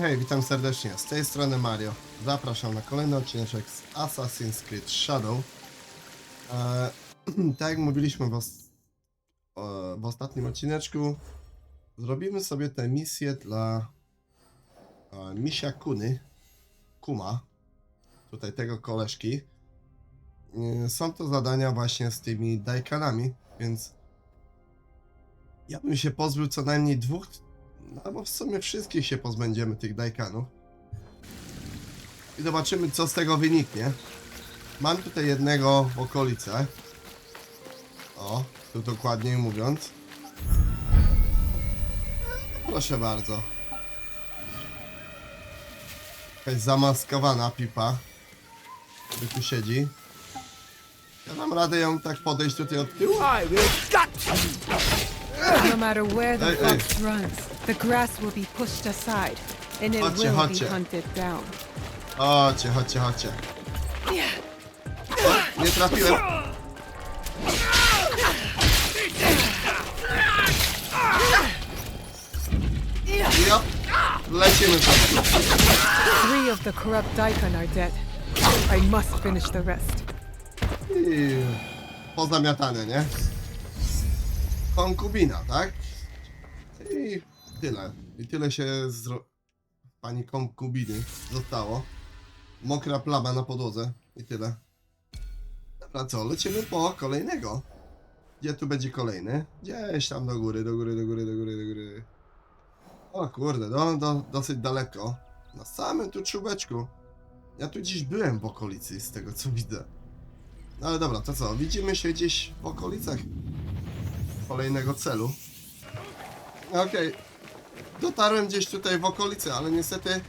Hej, witam serdecznie. Z tej strony Mario. Zapraszam na kolejny odcinek z Assassin's Creed Shadow. E, tak jak mówiliśmy w, os- w ostatnim odcineczku, zrobimy sobie tę misję dla e, misia Kuny, Kuma, tutaj tego koleżki. E, są to zadania właśnie z tymi dajkanami, więc ja bym się pozbył co najmniej dwóch no albo w sumie wszystkich się pozbędziemy tych dajkanów. I zobaczymy co z tego wyniknie. Mam tutaj jednego w okolice. O, tu dokładniej mówiąc. Proszę bardzo. Jakaś zamaskowana pipa. Który tu siedzi. Ja mam radę ją tak podejść tutaj od tyłu? No matter where the fox runs, the grass will be pushed aside, and it Chodźcie, will chodźcie. be hunted down. Chodźcie, chodźcie, chodźcie. O, nie trafiłem. Ja. Lecimy sobie. Three of the corrupt Daikon are dead. I must finish the rest. I pozamiatane, nie? Konkubina, tak? I tyle. I tyle się z pani konkubiny zostało. Mokra plama na podłodze. I tyle. Dobra, co? Lecimy po kolejnego. Gdzie tu będzie kolejny? Gdzieś tam do góry, do góry, do góry, do góry, do góry. O kurde, do, do, dosyć daleko. Na samym tu czubeczku. Ja tu dziś byłem w okolicy z tego co widzę. No ale dobra, to co? Widzimy się gdzieś w okolicach kolejnego celu. Okej. Dotarłem gdzieś tutaj w okolicy, ale niestety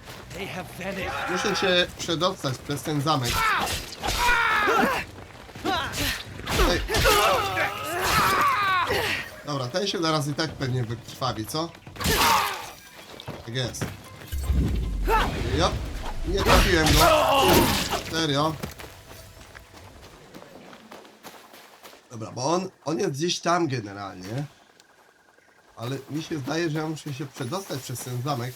muszę się przedostać przez ten zamek. Ej. Dobra, ten się zaraz i tak pewnie wykrwawi, co? Tak jest. Jo. Nie trafiłem go. Serio. Dobra, bo on, on jest gdzieś tam generalnie. Ale mi się zdaje, że ja muszę się przedostać przez ten zamek.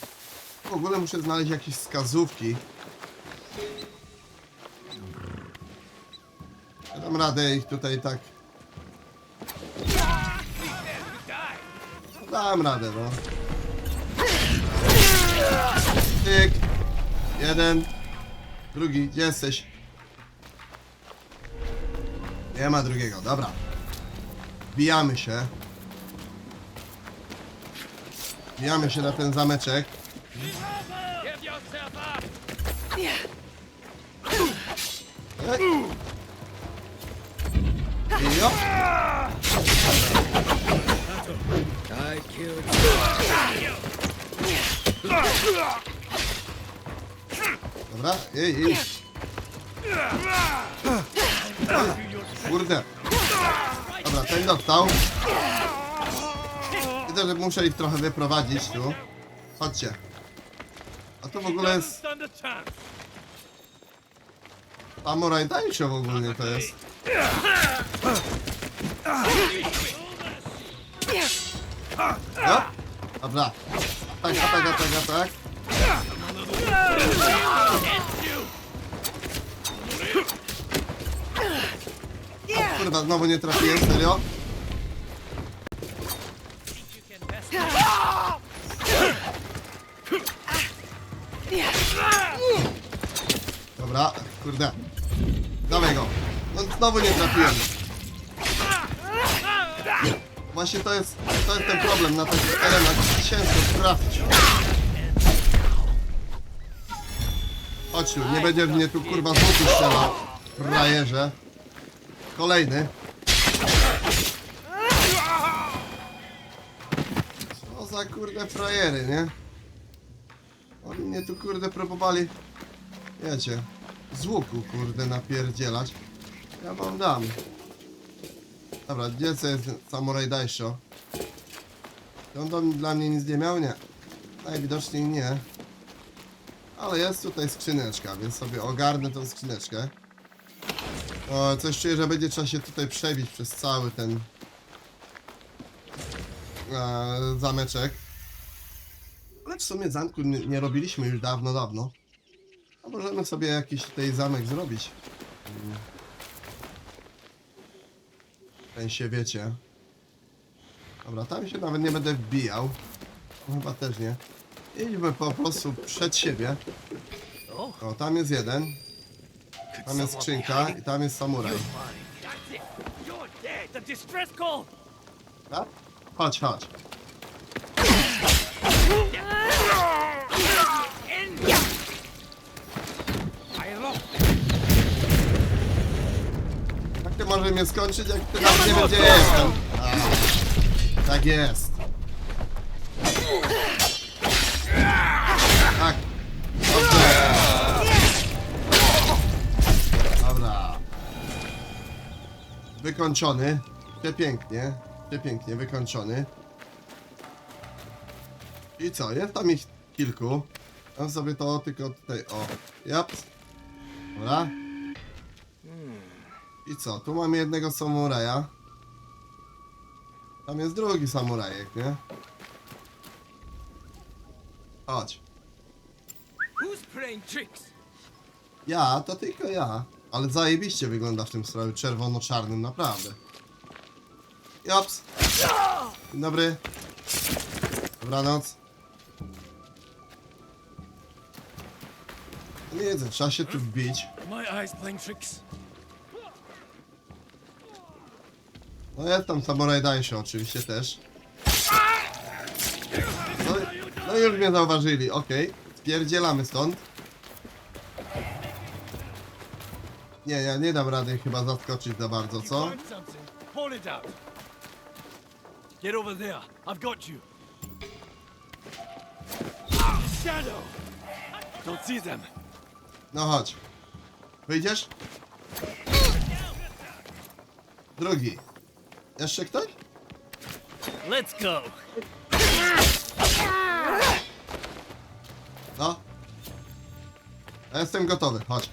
W ogóle muszę znaleźć jakieś wskazówki. Ja dam radę ich tutaj tak. Dam radę, no. Tyk. Jeden. Drugi. Gdzie jesteś? Nie ma drugiego, dobra. Bijamy się. Bijamy się na ten zameczek. Dobra, ej, ej. Kurde. Dobra, ten dostał. Widzę, że muszę ich trochę wyprowadzić tu. Chodźcie. A to w ogóle jest. Samurai Daisho w ogóle to jest. No. Dobra. Tak, tak, tak, tak, tak. O, Kurwa, znowu nie trafiłem, serio? Kurde. Dawaj go. No znowu nie trafiłem. Właśnie to jest, to jest ten problem na takich terenach. Ciężko trafić. Chodź tu, nie będzie mnie tu kurwa z łuku strzelał. Frajerze. Kolejny. Co za kurde frajery, nie? Oni mnie tu kurde próbowali, wiecie, z łuku kurde napierdzielać. Ja wam dam. Dobra, gdzie co jest Samurai Daisho? Czy On dla mnie nic nie miał? Nie. Najwidoczniej nie. Ale jest tutaj skrzyneczka, więc sobie ogarnę tą skrzyneczkę. O, coś czuję, że będzie trzeba się tutaj przebić przez cały ten e, zameczek. Lecz sumie zamku nie robiliśmy już dawno, dawno. Możemy sobie jakiś tutaj zamek zrobić. W sensie, wiecie. Dobra, tam się nawet nie będę wbijał. Chyba też nie. Idźmy po prostu przed siebie. O, tam jest jeden. Tam jest skrzynka i tam jest samuraj. Tak? Chodź, chodź. Możesz mnie skończyć, jak nawet nie gdzie jestem? A, tak jest. Tak. Dobrze. Dobra. Wykończony. Przepięknie. Przepięknie wykończony. I co? Jest tam ich kilku. Mam sobie to tylko tutaj. O. Japs. Dobra. I co? Tu mamy jednego samuraja. Tam jest drugi samurajek, nie? Chodź. Who's playing tricks? Ja, to tylko ja. Ale zajebiście wygląda w tym stroju czerwono-czarnym, naprawdę. Jops. Dzień dobry. Dobranoc. Nie wiedzę, trzeba się tu wbić. My eyes playing tricks. No jest tam Samurai Daisho oczywiście też. No, no już mnie zauważyli, okej. Spierdzielamy stąd. Nie, ja nie dam rady chyba zaskoczyć za bardzo, co? Get over there. I've got you. Shadow. Don't see them. No chodź. Wyjdziesz? Drugi. Jeszcze ktoś? Let's go. No. Ja jestem gotowy, chodź.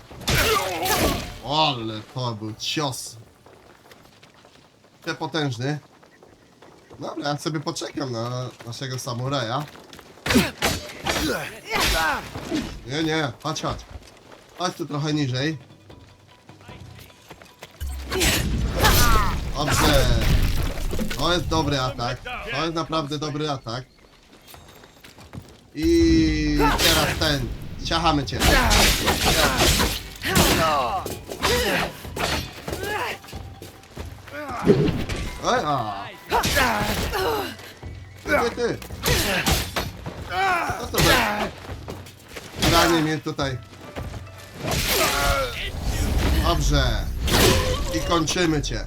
Ale to był cios. Przepotężny. Dobra, ja sobie poczekam na naszego samuraja. Nie, nie, chodź, chodź. Chodź tu trochę niżej. To jest dobry atak. To jest naprawdę dobry atak. I teraz ten. Ciachamy cię. Oj, a. Ty, ty. Co to za... Granie mnie tutaj. Dobrze. I kończymy cię.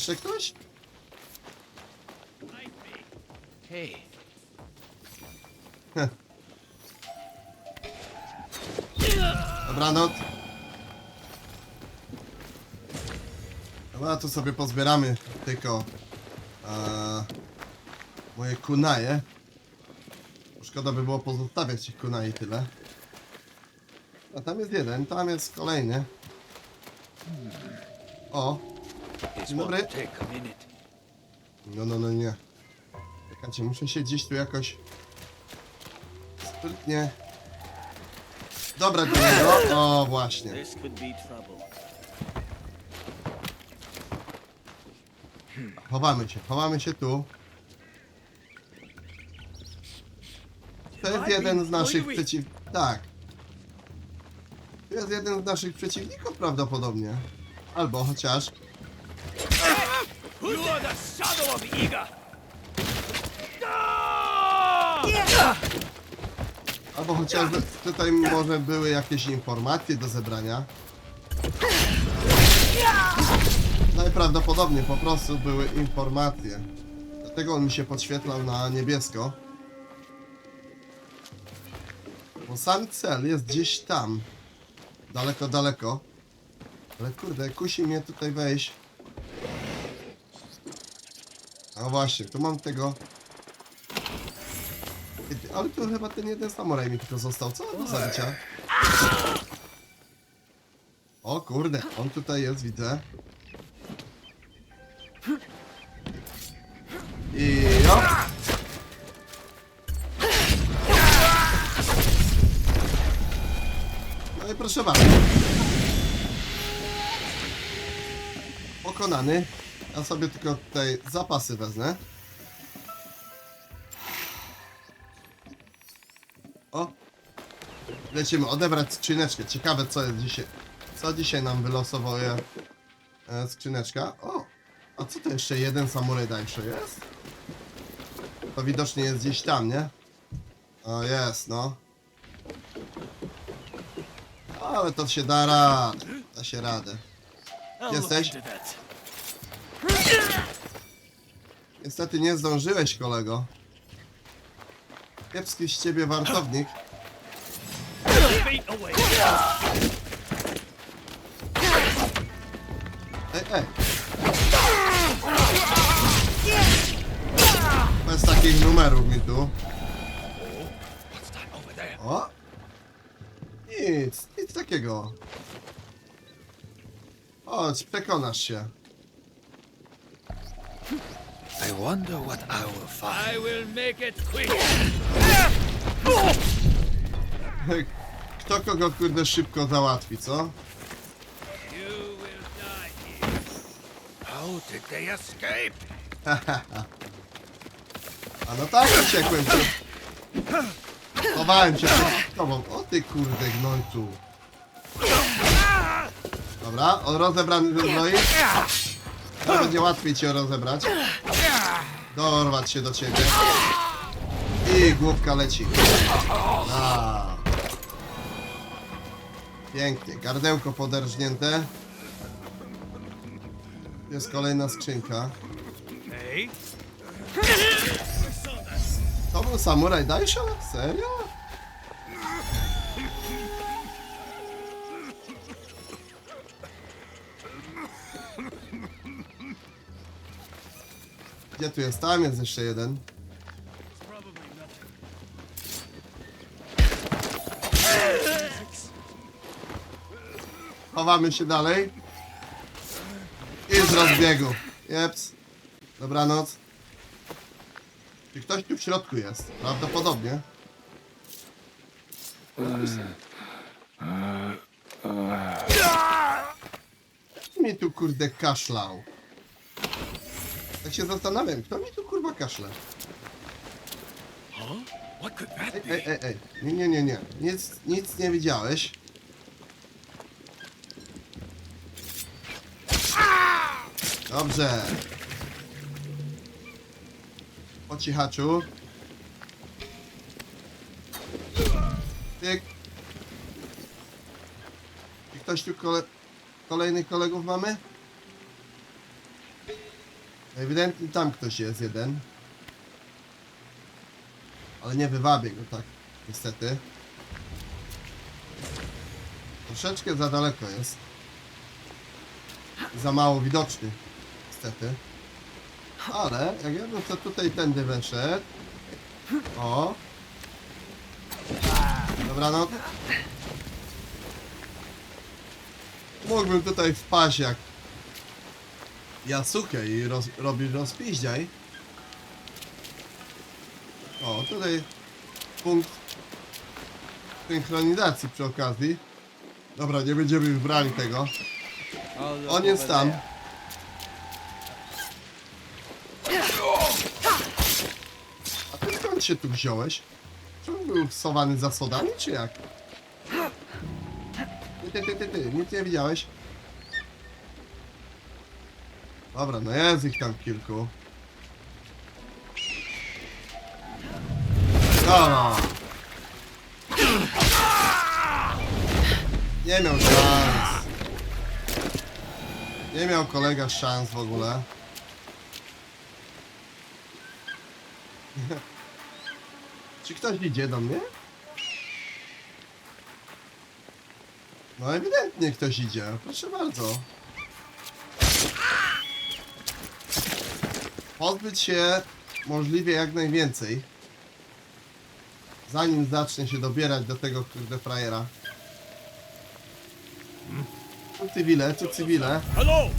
Jeszcze ktoś? Hey. Dobranoc. Dobra, to sobie pozbieramy tylko e, moje kunaje. Szkoda by było pozostawiać ich kunai tyle. A tam jest jeden, tam jest kolejny. O, Dzień dobry. no no no nie. Czekajcie, muszę się gdzieś tu jakoś sprytnie dobrać do niego. O, właśnie. Chowamy się, chowamy się tu. To jest jeden z naszych przeciw... Tak. To jest jeden z naszych przeciwników prawdopodobnie. Albo chociaż... Albo chociaż tutaj może były jakieś informacje do zebrania. Najprawdopodobniej po prostu były informacje. Dlatego on mi się podświetlał na niebiesko. Bo sam cel jest gdzieś tam. Daleko, daleko. Ale kurde, kusi mnie tutaj wejść. A właśnie, tu mam tego... Ale tu chyba ten jeden samuraj mi tylko został, co? Do zabicia. O kurde, on tutaj jest, widzę. I op. No i proszę bardzo. Pokonany. Ja sobie tylko tutaj zapasy wezmę. O! Lecimy odebrać skrzyneczkę. Ciekawe co jest dzisiaj. Co dzisiaj nam wylosowuje e, skrzyneczka. O! A co to jeszcze jeden samuraj dańszy jest? To widocznie jest gdzieś tam, nie? O, jest, no. Ale to się da radę. Da się radę. Jesteś? Niestety nie zdążyłeś, kolego. Kiepski z ciebie wartownik. Ej, ej. Bez takich numerów mi tu. O! Nic, nic takiego. Chodź, przekonasz się. Wonder what I will find. I will make it quick. Kto kogo kurde szybko załatwi, co? You will die here. How did they escape? A no tak uciekłem przed... Chowałem się przed tobą. O ty kurde gnojcu. Dobra, on rozebrany ze zbroi. To będzie łatwiej cię rozebrać. Dorwać się do ciebie. I główka leci. A. Pięknie. Gardełko poderżnięte. Jest kolejna skrzynka. To był samuraj Daisho? Serio? Gdzie tu jest? Tam jest jeszcze jeden. Chowamy się dalej. I z rozbiegu. Jeps. Dobranoc. Czy ktoś tu w środku jest? Prawdopodobnie. Mi tu kurde kaszlał? Tak się zastanawiam, kto mi tu kurwa kaszle? Ej, ej, ej. Nie, nie, nie, nie. Nic, nic nie widziałeś. Dobrze. Po cichaczu. Tyk. Czy ktoś tu kole... kolejnych kolegów mamy? Ewidentnie tam ktoś jest jeden. Ale nie wywabię go tak, niestety. Troszeczkę za daleko jest. Za mało widoczny, niestety. Ale jak ja bym tutaj tędy weszedł. O. Dobranoc. Mógłbym tutaj wpaść jak Jasuke i roz, robić rozpiździaj. O, tutaj punkt synchronizacji przy okazji. Dobra, nie będziemy już brali tego. On jest tam. A ty skąd się tu wziąłeś? Czy on był schowany za sodami, czy jak? Ty, ty, ty, ty, ty, nic nie widziałeś? Dobra, no jest ich tam kilku. Dobra. Nie miał szans. Nie miał kolega szans w ogóle. Czy ktoś idzie do mnie? No ewidentnie ktoś idzie. Proszę bardzo. Pozbyć się możliwie jak najwięcej. Zanim zacznie się dobierać do tego kurde frajera. Tu cywile, tu cywile. Hello!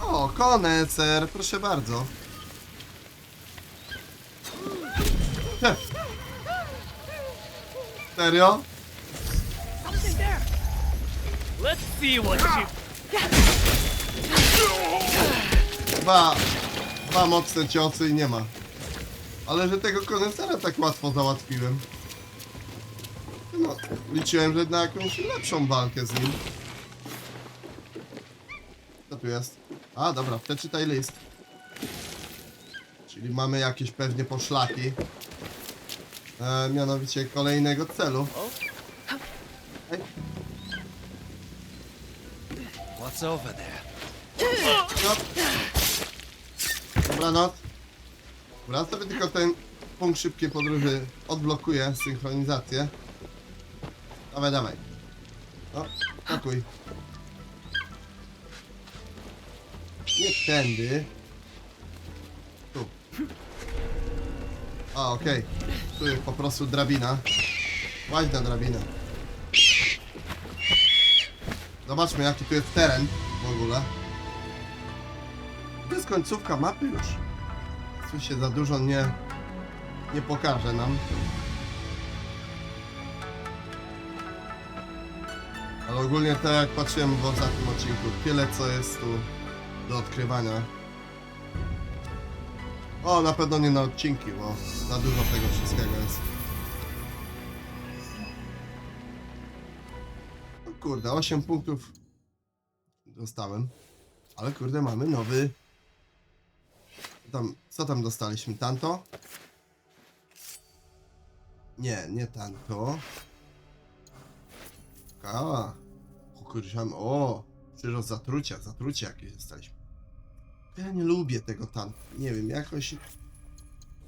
O, konecer, proszę bardzo. Heh. Serio? Let's see what you. Dwa, dwa mocne ciosy i nie ma. Ale że tego kondensera tak łatwo załatwiłem. No, liczyłem, że na jakąś lepszą walkę z nim. Co tu jest? A, dobra, przeczytaj list. Czyli mamy jakieś pewnie poszlaki. E, mianowicie kolejnego celu. Ej, What's over there? no. Dobranoc. Dobra, sobie tylko ten punkt szybkiej podróży odblokuję synchronizację. Dawaj, dawaj. No, skakuj. Nie tędy. Tu. A, okej. Tu jest po prostu drabina. Łaź na drabinę. Zobaczmy jaki tu jest teren w ogóle. Jest końcówka mapy już. Tu się za dużo nie, nie pokaże nam. Ale ogólnie tak jak patrzyłem w ostatnim odcinku, tyle co jest tu do odkrywania. O, na pewno nie na odcinki, bo za dużo tego wszystkiego jest. No kurde, 8 punktów dostałem. Ale kurde, mamy nowy. Tam, co tam dostaliśmy? Tanto? Nie, nie tanto. A, o kurde, mam- o, przyrost zatrucia, zatrucie jakieś dostaliśmy. Ja nie lubię tego tanto. Nie wiem, jakoś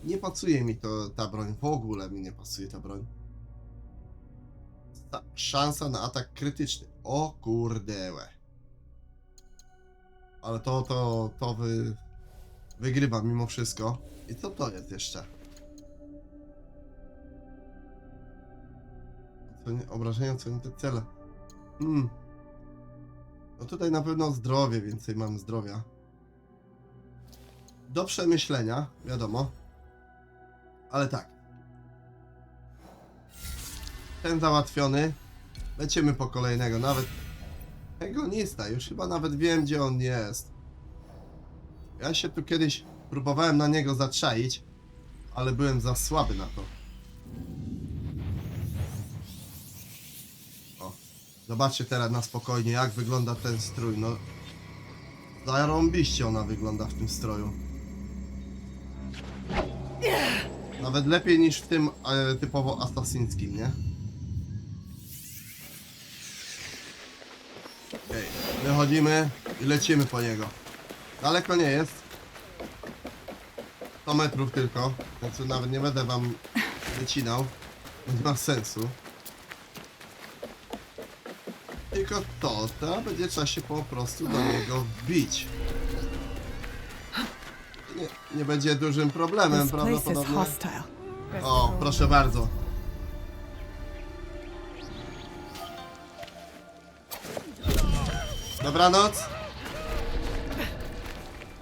nie pasuje mi to ta broń. W ogóle mi nie pasuje ta broń. Ta szansa na atak krytyczny. O kurde. łe. Ale to, to, to wy, wygrywa mimo wszystko. I co to jest jeszcze? Co nie, obrażenia, co nie te cele. Hmm. No tutaj na pewno zdrowie, więcej mam zdrowia. Do przemyślenia, wiadomo. Ale tak. Ten załatwiony. Lecimy po kolejnego, nawet Hegonista, już chyba nawet wiem gdzie on jest. Ja się tu kiedyś próbowałem na niego zaczaić, ale byłem za słaby na to. O, zobaczcie teraz na spokojnie jak wygląda ten strój, no. Zarąbiście ona wygląda w tym stroju. Nawet lepiej niż w tym e, typowo asasińskim, nie? Okej, wychodzimy i lecimy po niego. Daleko nie jest. 100 metrów tylko, więc nawet nie będę wam wycinał. Nie ma sensu. Tylko to, to będzie trzeba się po prostu do niego wbić. Nie, nie będzie dużym problemem prawdopodobnie. O, proszę bardzo. Dobranoc.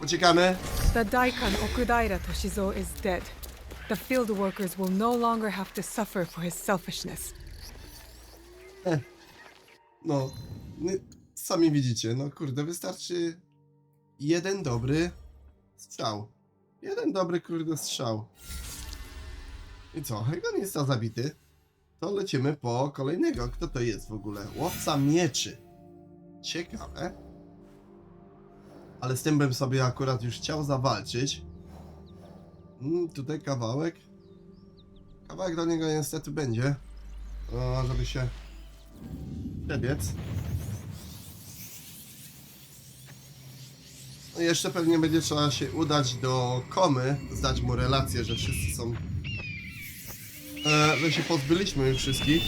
Uciekamy. The Daikan Okudaira Toshizo is dead. The field workers will no longer have to suffer for his selfishness. No, nie- sami widzicie, no kurde, wystarczy jeden dobry strzał. Jeden dobry, kurde, strzał. I co, Hegonista zabity? To lecimy po kolejnego. Kto to jest w ogóle? Łowca mieczy. Ciekawe. Ale z tym bym sobie akurat już chciał zawalczyć. Mm, tutaj kawałek. Kawałek do niego niestety będzie. O, żeby się przebiec. No jeszcze pewnie będzie trzeba się udać do Komy, zdać mu relację, że wszyscy są... E, że się pozbyliśmy już wszystkich.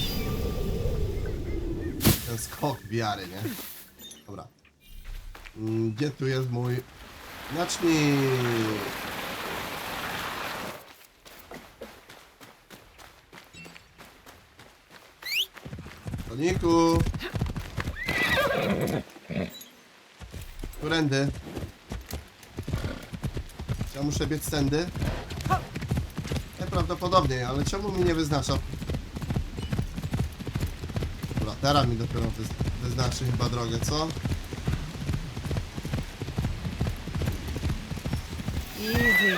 Ten skok wiary, nie? Mm, Gdzie tu jest mój... Znacznik! Koniku! Którędy? Ja muszę biec tędy? Najprawdopodobniej, ale czemu mi nie wyznacza? Dobra, teraz mi dopiero wy, wyznaczy chyba drogę, co? Easy.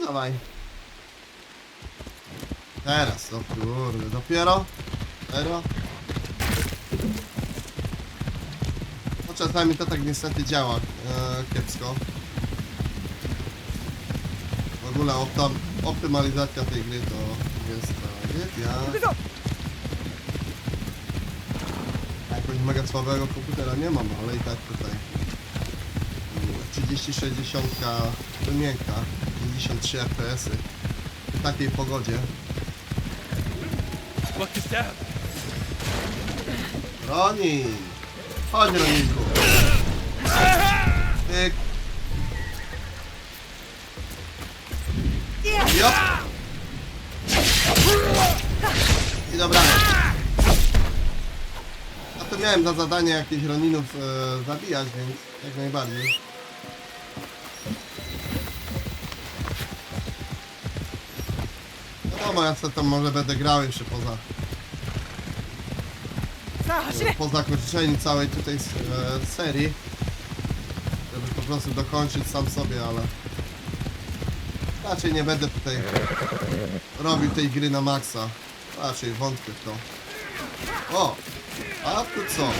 No dawaj. Teraz, no kurde, dopiero? Dopiero? No czasami to tak niestety działa e, kiepsko. W ogóle optam, optymalizacja tej gry to jest tragedia. Jakoś mega słabego komputera nie mam, ale i tak tutaj mm, 3060 wymienka, 53 fps w takiej pogodzie. Is down. Ronin! Chodź Roninku! Tyk! Jop! I dobra. A to miałem za zadanie jakieś Roninów e, zabijać, więc jak najbardziej. wiadomo, ja co tam może będę grał jeszcze poza... E, po zakończeniu całej tutaj e, serii. Żeby po prostu dokończyć sam sobie, ale... Raczej nie będę tutaj robił tej gry na maksa. Raczej wątpię w to. O! A tu co?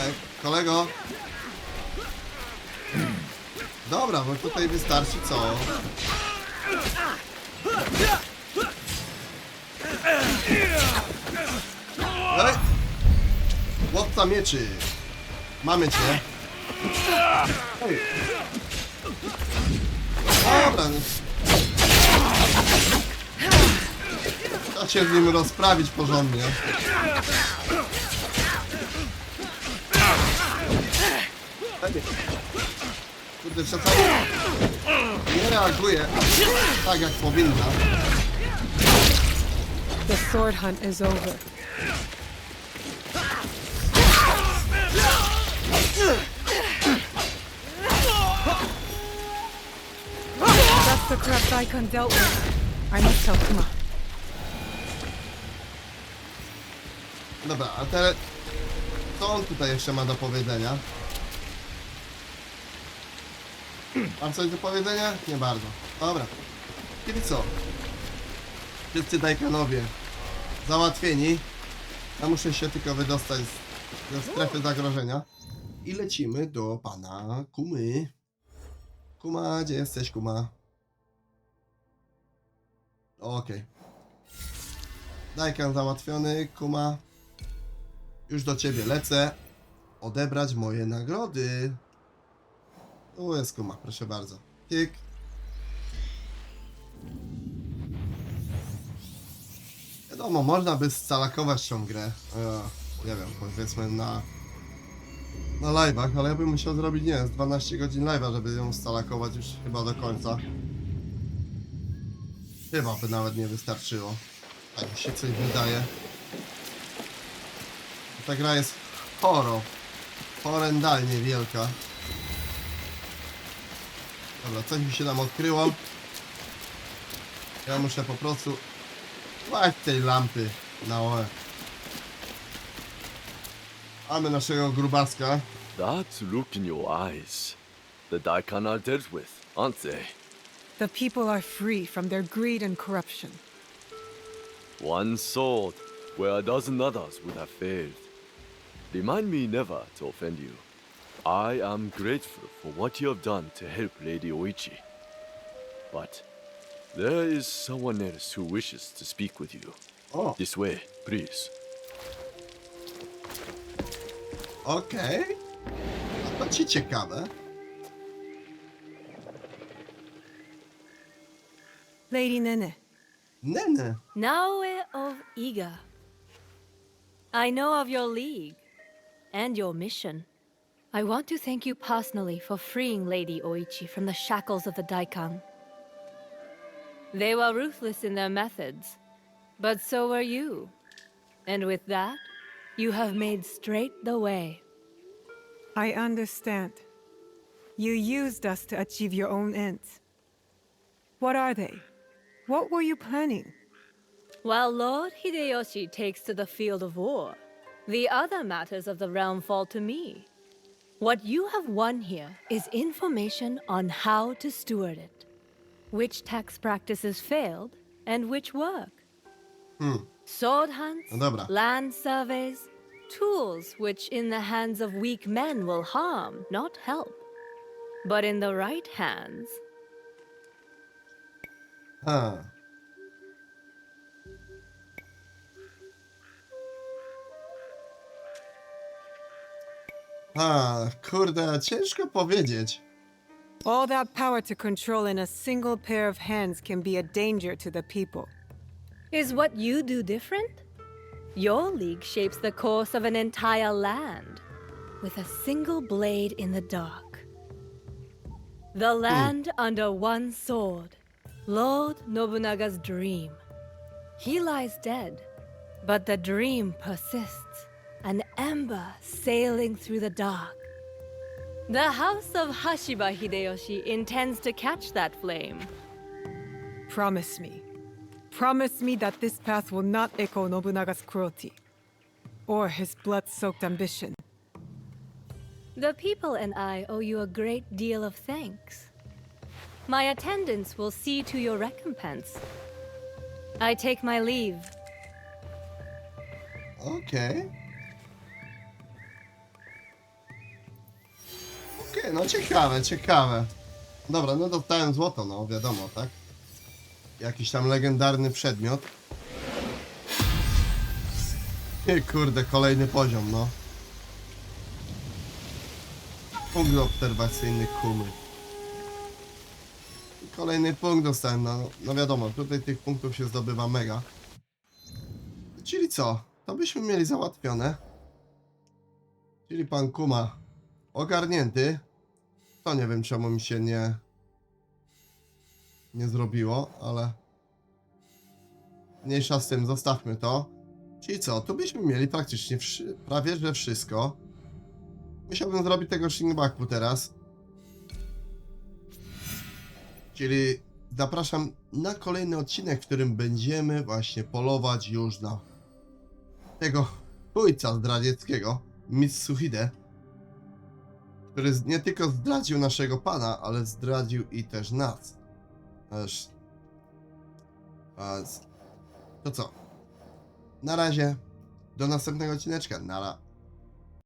Ej, kolego! Dobra, bo tutaj wystarczy co? Ej! Łowca mieczy! Mamy cię! Ej! Dobra. Trzeba się z nim rozprawić porządnie. Ej. Kurde, czasami nie reaguje tak jak powinna. The sword hunt is over. That's the crap Daikon dealt with. I must tell Kuma. Dobra, a teraz co on tutaj jeszcze ma do powiedzenia? Mam coś do powiedzenia? Nie bardzo. Dobra. Kiedy co? Wszyscy Daikanowie załatwieni. Ja muszę się tylko wydostać z, ze strefy zagrożenia. I lecimy do pana Kumy. Kuma, gdzie jesteś, Kuma? Okej. Daikan załatwiony, Kuma. Już do ciebie lecę. Odebrać moje nagrody. Tu jest kuma, proszę bardzo. Kik. Wiadomo, można by scalakować tą grę. E, nie wiem, powiedzmy na na live'ach, ale ja bym musiał zrobić, nie wiem, z 12 godzin live'a, żeby ją scalakować już chyba do końca. Chyba by nawet nie wystarczyło. Tak mi się coś wydaje. Ta gra jest choro. Horrendalnie wielka. Dobra, coś mi się tam odkryło. Ja muszę po prostu kłaść tej lampy na łeb. Mamy naszego grubaska. That look in your eyes. The Daikon are dealt with, aren't they? The people are free from their greed and corruption. One sword, where a dozen others would have failed. Remind me never to offend you. I am grateful for what you have done to help Lady Oichi. But there is someone else who wishes to speak with you. O, This way, please. okej. A to ci ciekawe. Lady Nene, Nene. Naue of Iga. I know of your league and your mission. I want to thank you personally for freeing Lady Oichi from the shackles of the Daikon. They were ruthless in their methods, but so were you. And with that, you have made straight the way. I understand. You used us to achieve your own ends. What are they? What were you planning? While Lord Hideyoshi takes to the field of war, the other matters of the realm fall to me. What you have won here is information on how to steward it, which tax practices failed and which work. Hmm. Sword hunts, dobra. land surveys, tools which in the hands of weak men will harm, not help. But in the right hands, Ha. Ha, kurde, ciężko powiedzieć. All that power to control in a single pair of hands can be a danger to the people. Is what you do different? Your league shapes the course of an entire land with a single blade in the dark. The hmm. land under one sword, Lord Nobunaga's dream. He lies dead, but the dream persists, an ember sailing through the dark. The house of Hashiba Hideyoshi intends to catch that flame. Promise me. Promise me that this path will not echo Nobunaga's cruelty or his blood soaked ambition. The people and I owe you a great deal of thanks. My attendants will see to your recompense. I take my leave. Okej. Okej, no ciekawe, ciekawe. Dobra, no dostałem złoto, no wiadomo, tak? Jakiś tam legendarny przedmiot. Kurde, kolejny poziom, no. Punkt obserwacyjny kumy. I Kolejny punkt dostałem, no, no wiadomo, tutaj tych punktów się zdobywa mega. Czyli co? To byśmy mieli załatwione. Czyli pan Kuma ogarnięty. To nie wiem czemu mi się nie nie zrobiło, ale mniejsza z tym, zostawmy to. Czyli co? Tu byśmy mieli praktycznie prawie że wszystko. Musiałbym zrobić tego Shinbaku teraz. Czyli zapraszam na kolejny odcinek, w którym będziemy właśnie polować już na tego ojca zdradzieckiego, Mitsuhide, który nie tylko zdradził naszego pana, ale zdradził i też nas. Aż... A z- To co? Na razie. Do następnego odcineczka. Nara.